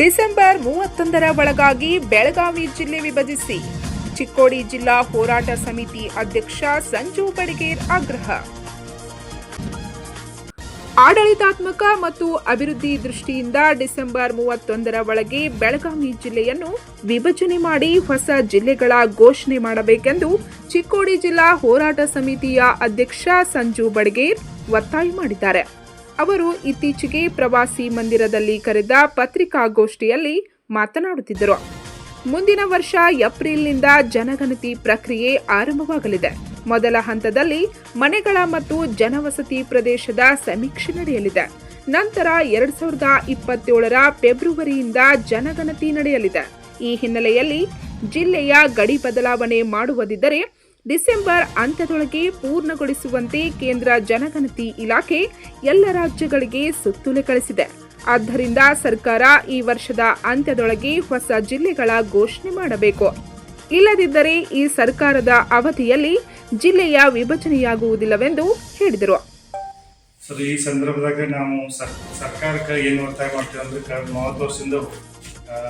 December ಮೂವತ್ತೊಂದರ ಒಳಗಾಗಿ ಬೆಳಗಾವಿ ಜಿಲ್ಲೆ ವಿಭಜಿಸಿ ಚಿಕ್ಕೋಡಿ ಜಿಲ್ಲಾ ಹೋರಾಟ ಸಮಿತಿ ಅಧ್ಯಕ್ಷ ಸಂಜು ಬಡಿಗೇರ್ ಆಗ್ರಹ. ಆಡಳಿತಾತ್ಮಕ ಮತ್ತು ಅಭಿವೃದ್ಧಿ ದೃಷ್ಟಿಯಿಂದ ಡಿಸೆಂಬರ್ ಮೂವತ್ತೊಂದರ ಒಳಗೆ ಬೆಳಗಾವಿ ಜಿಲ್ಲೆಯನ್ನು ವಿಭಜನೆ ಮಾಡಿ ಹೊಸ ಜಿಲ್ಲೆಗಳ ಘೋಷಣೆ ಮಾಡಬೇಕೆಂದು ಚಿಕ್ಕೋಡಿ ಜಿಲ್ಲಾ ಹೋರಾಟ ಸಮಿತಿಯ ಅಧ್ಯಕ್ಷ ಸಂಜು ಬಡಗೇರ್ ಒತ್ತಾಯ ಮಾಡಿದ್ದಾರೆ. ಅವರು ಇತ್ತೀಚೆಗೆ ಪ್ರವಾಸಿ ಮಂದಿರದಲ್ಲಿ ಕರೆದ ಪತ್ರಿಕಾಗೋಷ್ಠಿಯಲ್ಲಿ ಮಾತನಾಡುತ್ತಿದ್ದರು. ಮುಂದಿನ ವರ್ಷ ಏಪ್ರಿಲ್ನಿಂದ ಜನಗಣತಿ ಪ್ರಕ್ರಿಯೆ ಆರಂಭವಾಗಲಿದೆ. ಮೊದಲ ಹಂತದಲ್ಲಿ ಮನೆಗಳ ಮತ್ತು ಜನವಸತಿ ಪ್ರದೇಶದ ಸಮೀಕ್ಷೆ ನಡೆಯಲಿದೆ. ನಂತರ ಎರಡ್ ಸಾವಿರದ ಇಪ್ಪತ್ತೇಳರ ಫೆಬ್ರವರಿಯಿಂದ ಜನಗಣತಿ ನಡೆಯಲಿದೆ. ಈ ಹಿನ್ನೆಲೆಯಲ್ಲಿ ಜಿಲ್ಲೆಯ ಗಡಿ ಬದಲಾವಣೆ ಮಾಡುವುದಿದ್ದರೆ ಡಿಸೆಂಬರ್ ಅಂತ್ಯದೊಳಗೆ ಪೂರ್ಣಗೊಳಿಸುವಂತೆ ಕೇಂದ್ರ ಜನಗಣತಿ ಇಲಾಖೆ ಎಲ್ಲ ರಾಜ್ಯಗಳಿಗೆ ಸುತ್ತೋಲೆ ಕಳಿಸಿದೆ. ಆದ್ದರಿಂದ ಸರ್ಕಾರ ಈ ವರ್ಷದ ಅಂತ್ಯದೊಳಗೆ ಹೊಸ ಜಿಲ್ಲೆಗಳ ಘೋಷಣೆ ಮಾಡಬೇಕು. ಇಲ್ಲದಿದ್ದರೆ ಈ ಸರ್ಕಾರದ ಅವಧಿಯಲ್ಲಿ ಜಿಲ್ಲೆಯ ವಿಭಜನೆಯಾಗುವುದಿಲ್ಲವೆಂದು ಹೇಳಿದರು. ಸರ್, ಈ ಸಂದರ್ಭದಾಗ ನಾವು ಸರ್, ಸರ್ಕಾರಕ್ಕೆ ಏನು ಒತ್ತಾಯ ಮಾಡ್ತೀವಿ ಅಂದ್ರೆ, ಕಳೆದ ಮೂವತ್ತು ವರ್ಷದಿಂದ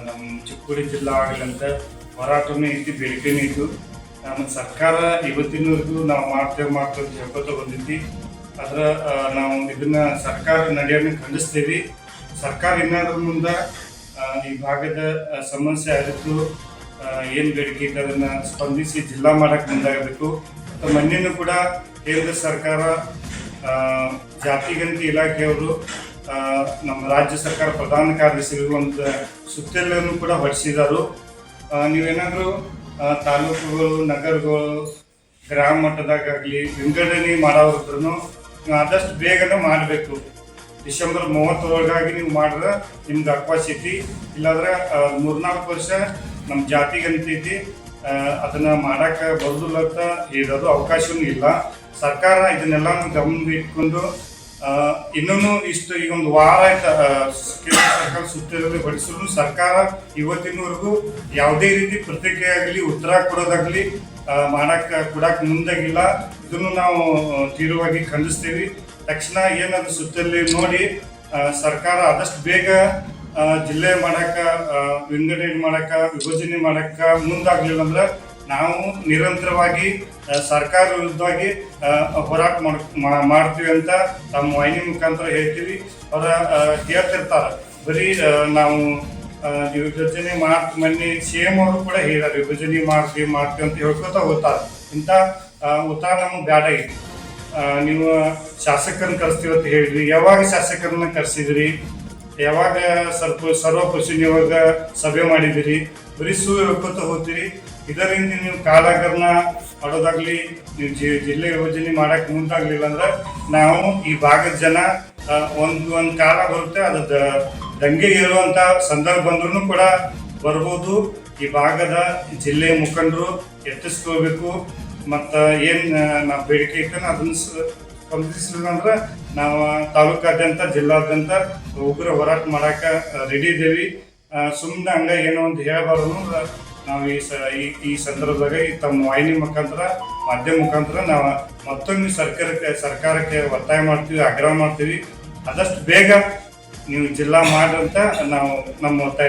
ನಮ್ಮ ಚಿಕ್ಕೋಡಿ ಜಿಲ್ಲಾ ಆಗಲಂತ ಹೋರಾಟನೂ ಐತಿ, ಬೇಡಿಕೆನೂ ಇತ್ತು ನಮ್ಮ ಸರ್ಕಾರ ಇವತ್ತಿನವರೆಗೂ ನಾವು ಮಾಡ್ತೇವೆ ಮಾಡ್ತೇವೆ ಹೇಳ್ಕೊತ ಬಂದಿದ್ವಿ. ಆದ್ರೆ ನಾವು ಇದನ್ನ ಸರ್ಕಾರ ನಡೆಯೋಣ ಖಂಡಿಸ್ತೀವಿ. ಸರ್ಕಾರ ಇನ್ನಾದ್ರೂ ಮುಂದೆ ಈ ಭಾಗದ ಸಮಸ್ಯೆ ಆಗಿತ್ತು ಏನು ಬೇಡಿಕೆ ಇದೆ ಅದನ್ನ ಸ್ಪಂದಿಸಿ ಜಿಲ್ಲಾ ಮಾಡಕ್ಕೆ ಮುಂದಾಗಬೇಕು. ಮತ್ತು ಮೊನ್ನೆನೂ ಕೂಡ ಕೇಂದ್ರ ಸರ್ಕಾರ ಆ, ಜಾತಿಗಣತಿ ಇಲಾಖೆಯವರು ನಮ್ಮ ರಾಜ್ಯ ಸರ್ಕಾರ ಪ್ರಧಾನ ಕಾರ್ಯದರ್ಶಿಗಳು ಒಂದು ಸುತ್ತಲೂ ಕೂಡ ಹೊರಡಿಸಿದರು. ನೀವೇನಾದರೂ ತಾಲೂಕುಗಳು, ನಗರಗಳು, ಗ್ರಾಮ ಮಟ್ಟದಾಗಲಿ ವಿಂಗಡಣೆ ಮಾಡೋರಿದ್ರು ನೀವು ಆದಷ್ಟು ಬೇಗನೆ ಮಾಡಬೇಕು. ಡಿಸೆಂಬರ್ ಮೂವತ್ತರೊಳಗಾಗಿ ನೀವು ಮಾಡಿದ್ರೆ ನಿಮ್ದು ಅವಕಾಶ ಐತಿ ಇಲ್ಲಾಂದ್ರೆ ಮೂರ್ನಾಲ್ಕು ವರ್ಷ ನಮ್ಮ ಜಾತಿಗೆ ಅಂತೈತಿ ಅದನ್ನ ಮಾಡಕ್ಕೆ ಬರೋದಿಲ್ಲ ಅಂತ ಹೇಳೋದು ಅವಕಾಶವೂ ಇಲ್ಲ. ಸರ್ಕಾರ ಇದನ್ನೆಲ್ಲ ಗಮನ ಇಟ್ಕೊಂಡು ಇನ್ನೂ ಇಷ್ಟು ಈಗ ಒಂದು ವಾರ ಕೇಂದ್ರ ಸರ್ಕಾರ ಸುತ್ತೋಲೆ ಹೊರಡಿಸಿದ್ರು ಸರ್ಕಾರ ಇವತ್ತಿನವರೆಗೂ ಯಾವುದೇ ರೀತಿ ಪ್ರತಿಕ್ರಿಯೆ ಆಗಲಿ ಉತ್ತರ ಕೊಡೋದಾಗಲಿ ಮಾಡಕ್ಕೆ, ಕೊಡಕ್ಕೆ ಕೊಡಕ್ ಮುಂದಾಗಿಲ್ಲ. ಇದನ್ನು ನಾವು ತೀವ್ರವಾಗಿ ಖಂಡಿಸ್ತೀವಿ. ತಕ್ಷಣ ಏನದು ಸುತ್ತಲ್ಲಿ ನೋಡಿ ಸರ್ಕಾರ ಆದಷ್ಟು ಬೇಗ ಜಿಲ್ಲೆ ಮಾಡಕ್ಕೆ ವಿಂಗಡಣೆ ಮಾಡಕ ವಿಭಜನೆ ಮಾಡಕ್ಕೆ ಮುಂದಾಗಲಿಲ್ಲ ಅಂದ್ರೆ ನಾವು ನಿರಂತರವಾಗಿ ಸರ್ಕಾರ ವಿರುದ್ಧವಾಗಿ ಹೋರಾಟ ಮಾಡ್- ಮಾಡ್ತೀವಿ ಅಂತ ತಮ್ಮ ವಾಹಿನಿ ಮುಖಾಂತರ ಹೇಳ್ತೀವಿ. ಅವರ ಹೇಳ್ತಿರ್ತಾರೆ. ಬರೀ ನಾವು ವಿಭಜನೆ ಮಾಡ್, ಮೊನ್ನೆ ಸಿ ಎಂ ಅವರು ಕೂಡ ಹೇಳ ವಿಭಜನೆ ಮಾಡ್ತೀವಿ ಮಾಡ್ತೀವಿ ಅಂತ ಹೇಳ್ಕೊತ ಹೋಗ್ತಾರೆ. ಇಂಥ ಉತ್ತರ ನಮ್ಗೆ ಬ್ಯಾಡ ಇದೆ ನೀವು ಶಾಸಕರನ್ನ ಕರೆಸ್ತೀವಿ ಅಂತ ಹೇಳಿದ್ರಿ ಯಾವಾಗ ಶಾಸಕರನ್ನ ಕರೆಸಿದ್ರಿ? ಯಾವಾಗ ಸರ್ಪ ಸರ್ವಪಕ್ಷ ಯಾವಾಗ ಸಭೆ ಮಾಡಿದಿರಿ? ಬರೀ ಸುಳ್ಳು ಹೇಳ್ಕೊತ ಹೋಗ್ತೀರಿ. ಇದರಿಂದ ನೀವು ಕಾಲಾಗರಣ ಮಾಡೋದಾಗ್ಲಿ, ನೀವು ಜಿ- ಜಿಲ್ಲೆ ಯೋಜನೆ ಮಾಡಕ್ ಮುಂದಾಗ್ಲಿಲ್ಲ ಅಂದ್ರೆ ನಾವು ಈ ಭಾಗದ ಜನ ಒಂದು ಒಂದು ಕಾಲ ಬರುತ್ತೆ, ಅದು ದಂಗೆ ಇರುವಂಥ ಸಂದರ್ಭ ಬಂದ್ರೂ ಕೂಡ ಬರ್ಬೋದು. ಈ ಭಾಗದ ಜಿಲ್ಲೆ ಮುಖಂಡರು ಎತ್ತಿಸ್ಕೋಬೇಕು ಮತ್ತ ಏನ್ ನಾವು ಬೇಡಿಕೆ ಇಟ್ಟ ಅದನ್ನ ಸ್ಪಂದಿಸಲಿಲ್ಲ ಅಂದ್ರೆ ನಾವು ತಾಲೂಕಾದ್ಯಂತ, ಜಿಲ್ಲಾದ್ಯಂತ ಉಗ್ರ ಹೋರಾಟ ಮಾಡಾಕ ರೆಡಿ ಇದ್ದೇವಿ ಸುಮ್ಮನೆ ಹಂಗ ಏನೋ ಒಂದು ಹೇಳಬಾರ್ದು ನಾವು ಈ ಸ, ಈ- ಸಂದರ್ಭದಾಗ ಈ ತಮ್ಮ ವಾಹಿನಿ ಮುಖಾಂತರ, ಮಾಧ್ಯಮ ಮುಖಾಂತರ ನಾವು ಮತ್ತೊಮ್ಮೆ ಸರ್ಕಾರಕ್ಕೆ ಸರ್ಕಾರಕ್ಕೆ ಒತ್ತಾಯ ಮಾಡ್ತೀವಿ, ಆಗ್ರಹ ಮಾಡ್ತೀವಿ. ಆದಷ್ಟು ಬೇಗ ನೀವು ಜಿಲ್ಲಾ ಮಾಡಂತ ನಾವು ನಮ್ಮ ಒತ್ತಾಯ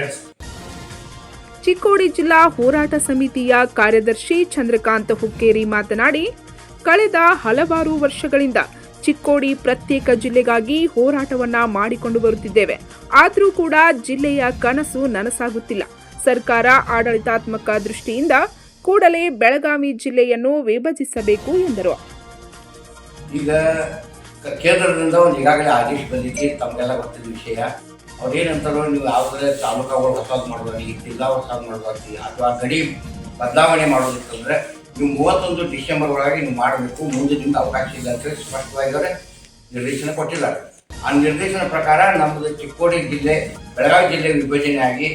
ಚಿಕ್ಕೋಡಿ ಜಿಲ್ಲಾ ಹೋರಾಟ ಸಮಿತಿಯ ಕಾರ್ಯದರ್ಶಿ ಚಂದ್ರಕಾಂತ ಹುಕ್ಕೇರಿ ಮಾತನಾಡಿ, ಕಳೆದ ಹಲವಾರು ವರ್ಷಗಳಿಂದ ಚಿಕ್ಕೋಡಿ ಪ್ರತ್ಯೇಕ ಜಿಲ್ಲೆಗಾಗಿ ಹೋರಾಟವನ್ನ ಮಾಡಿಕೊಂಡು ಬರುತ್ತಿದ್ದೇವೆ. ಆದರೂ ಕೂಡ ಜಿಲ್ಲೆಯ ಕನಸು ನನಸಾಗುತ್ತಿಲ್ಲ. ಸರ್ಕಾರ ಆಡಳಿತಾತ್ಮಕ ದೃಷ್ಟಿಯಿಂದ ಕೂಡಲೇ ಬೆಳಗಾವಿ ಜಿಲ್ಲೆಯನ್ನು ವಿಭಜಿಸಬೇಕು ಎಂದರು. ಈಗ ಕೇಂದ್ರದಿಂದ ಒಂದು ಈಗಾಗಲೇ ಆದೇಶ ಬಂದಿದೆ, ತಮಗೆಲ್ಲ ಗೊತ್ತಿದ್ದ ವಿಷಯ. ಅವ್ರೇನಂತಾರೋ ನೀವು ಯಾವುದೇ ತಾಲೂಕಾಗಳು ಹೊಸದು ಮಾಡೋದಾಗಲಿ ಜಿಲ್ಲಾ ಹೊಸದು ಮಾಡೋದಾಗಲಿ ಅಥವಾ ಗಡಿ ಬದಲಾವಣೆ ಮಾಡೋದಿತ್ತಂದ್ರೆ ನೀವು ಮೂವತ್ತೊಂದು ಡಿಸೆಂಬರ್ ಒಳಗೆ ನೀವು ಮಾಡಬೇಕು ಮುಂದೆ ನಿಮ್ಗೆ ಅವಕಾಶ ಇಲ್ಲ ಅಂತ ಸ್ಪಷ್ಟವಾಗಿ ಅವರೇ ನಿರ್ದೇಶನ ಕೊಟ್ಟಿದ್ದಾರೆ. ಆ ನಿರ್ದೇಶನ ಪ್ರಕಾರ ನಮ್ಮದು ಚಿಕ್ಕೋಡಿ ಜಿಲ್ಲೆ, ಬೆಳಗಾವಿ ಜಿಲ್ಲೆ ವಿಭಜನೆ ಆಗಿ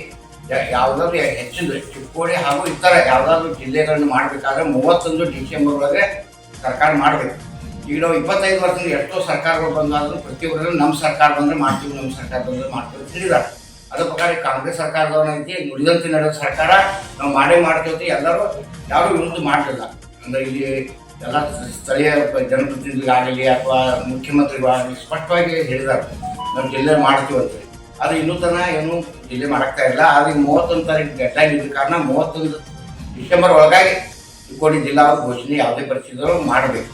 ಯಾವುದಾದ್ರು ಹೆಚ್ಚಿನ ಚಿಕ್ಕೋಡಿ ಹಾಗೂ ಇತರ ಯಾವುದಾದ್ರು ಜಿಲ್ಲೆಗಳನ್ನು ಮಾಡಬೇಕಾದ್ರೆ ಮೂವತ್ತೊಂದು ಡಿಸೆಂಬರ್ ಒಳಗೆ ಸರ್ಕಾರ ಮಾಡಬೇಕು. ಈಗ ನಾವು ಇಪ್ಪತ್ತೈದು ವರ್ಷದಿಂದ ಎಷ್ಟೋ ಸರ್ಕಾರಗಳು ಬಂದಾದರೂ ಪ್ರತಿಯೊಬ್ಬರು ನಮ್ಮ ಸರ್ಕಾರ ಬಂದರೆ ಮಾಡ್ತೀವಿ, ನಮ್ಮ ಸರ್ಕಾರ ಬಂದರೆ ಮಾಡ್ತೀವಿ ಅಂತ ಹೇಳಿದ್ದಾರೆ. ಅದ್ರ ಪ್ರಕಾರ ಕಾಂಗ್ರೆಸ್ ಸರ್ಕಾರದವ್ರ ಐತಿ ನುಡಿದಂತೆ ನಡೆದ ಸರ್ಕಾರ ನಾವು ಮಾಡೇ ಮಾಡ್ತೀವಿ ಅಂತ ಎಲ್ಲರೂ ಯಾರು ವಿರುದ್ಧ ಮಾಡಲಿಲ್ಲ. ಅಂದರೆ ಇಲ್ಲಿ ಎಲ್ಲ ಸ್ಥಳೀಯ ಜನಪ್ರತಿನಿಧಿಗಳಾಗಲಿ ಅಥವಾ ಮುಖ್ಯಮಂತ್ರಿಗಳಾಗಲಿ ಸ್ಪಷ್ಟವಾಗಿ ಹೇಳಿದ್ದಾರೆ, ನಾವು ಜಿಲ್ಲೆ ಮಾಡ್ತೀವಿ ಅದು ಇನ್ನೂ ತನ ಏನು ಡಿಲೇ ಮಾಡಾಕ್ತಾ ಇಲ್ಲ. ಆದ್ರೆ ಮೂವತ್ತೊಂದು ತಾರೀಕು ಡೆಡ್ಲೈನ್ ಇದ್ದ ಕಾರಣ ಮೂವತ್ತೊಂದು ಡಿಸೆಂಬರ್ ಒಳಗಾಗಿ ಚಿಕ್ಕೋಡಿ ಜಿಲ್ಲಾ ಘೋಷಣೆ ಯಾವುದೇ ಪರಿಸ್ಥಿತಿಗಳು ಮಾಡಬೇಕು.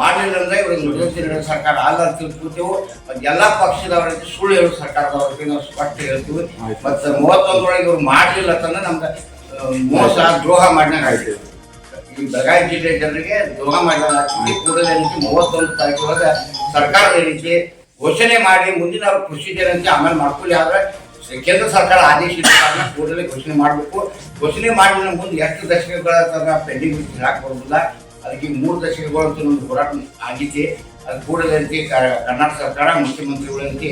ಮಾಡಲಿಲ್ಲ ಅಂದ್ರೆ ಇವ್ರಿಗೆ ನುಡಿದಂತೆ ನಡೆಯೋ ಸರ್ಕಾರ ಅಲ್ಲ ಅಂತ ತಿಳ್ಕೊಳ್ತೇವೆ. ಮತ್ತು ಎಲ್ಲ ಪಕ್ಷದವರಿಗೆ ಸುಳ್ಳು ಹೇಳೋ ಸರ್ಕಾರದವ್ರಿಗೆ ನಾವು ಸ್ಪಷ್ಟ ಹೇಳ್ತೀವಿ. ಮತ್ತು ಮೂವತ್ತೊಂದರೊಳಗೆ ಇವ್ರು ಮಾಡಲಿಲ್ಲ ಅಂತಂದ್ರೆ ನಮ್ಗೆ ಮೋಸ ದ್ರೋಹ ಮಾಡಿದಾಗ ಆಯ್ತು. ಈ ಬೆಳಗಾವಿ ಜಿಲ್ಲೆ ಜನರಿಗೆ ದ್ರೋಹ ಮಾಡಿದಾಗ ಕೂಡಲೇ ರೀತಿ ಮೂವತ್ತೊಂದು ತಾರೀಕು ಒಳಗೆ ಸರ್ಕಾರದ ರೀತಿ ಘೋಷಣೆ ಮಾಡಿ ಮುಂದಿನ ಪ್ರೊಸೀಜರ್ ಅಂತ ಆಮೇಲೆ ಮಾಡ್ಕೊಳ್ಳಿ ಆದ್ರೆ ಕೇಂದ್ರ ಸರ್ಕಾರ ಆದೇಶ ಕೂಡಲೇ ಘೋಷಣೆ ಮಾಡಬೇಕು. ಘೋಷಣೆ ಮಾಡಿದ ಮುಂದೆ ಎಷ್ಟು ದಶಕಗಳ ತನಕ ಪೆಂಡಿಂಗ್ ಹೇಳಕ್ ಬರೋದಿಲ್ಲ ಅದಕ್ಕೆ ಮೂರು ದಶಕಗಳು ಒಂದು ಹೋರಾಟ ಆಗಿದೆ. ಅದು ಕೂಡಲಂತೆ ಕರ್ನಾಟಕ ಸರ್ಕಾರ, ಮುಖ್ಯಮಂತ್ರಿಗಳಂತೆ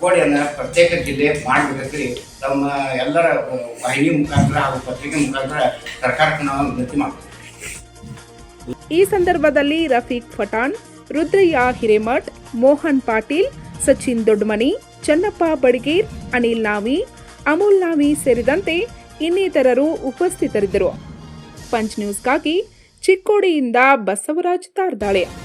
ಕೋಡಿಯನ್ನು ಪ್ರತ್ಯೇಕ ಜಿಲ್ಲೆ ಮಾಡಬೇಕ್ರಿ ತಮ್ಮ ಎಲ್ಲರ ವಾಹಿನಿ ಮುಖಾಂತರ ಹಾಗೂ ಪತ್ರಿಕೆ ಮುಖಾಂತರ ಸರ್ಕಾರಕ್ಕೆ ನಾವು ವಿನಂತಿ ಮಾಡ್ತೀವಿ. ಈ ಸಂದರ್ಭದಲ್ಲಿ ರಫೀಕ್ ಪಠಾಣ್, ರುದ್ರಯ್ಯ ಹಿರೇಮಠ್ ಮೋಹನ್ ಪಾಟೀಲ್, ಸಚಿನ್ ದೊಡ್ಡಮನಿ ಚನ್ನಪ್ಪ ಬಡಿಗೇರ್, ಅನಿಲ್ ನಾವಿ, ಅಮೂಲ್ ನಾವಿ ಸೇರಿದಂತೆ ಇನ್ನಿತರರು ಉಪಸ್ಥಿತರಿದ್ದರು. ಪಂಚ್ ನ್ಯೂಸ್ಗಾಗಿ ಚಿಕ್ಕೋಡಿಯಿಂದ ಬಸವರಾಜ್ ತಾರ್ದಾಳೆ.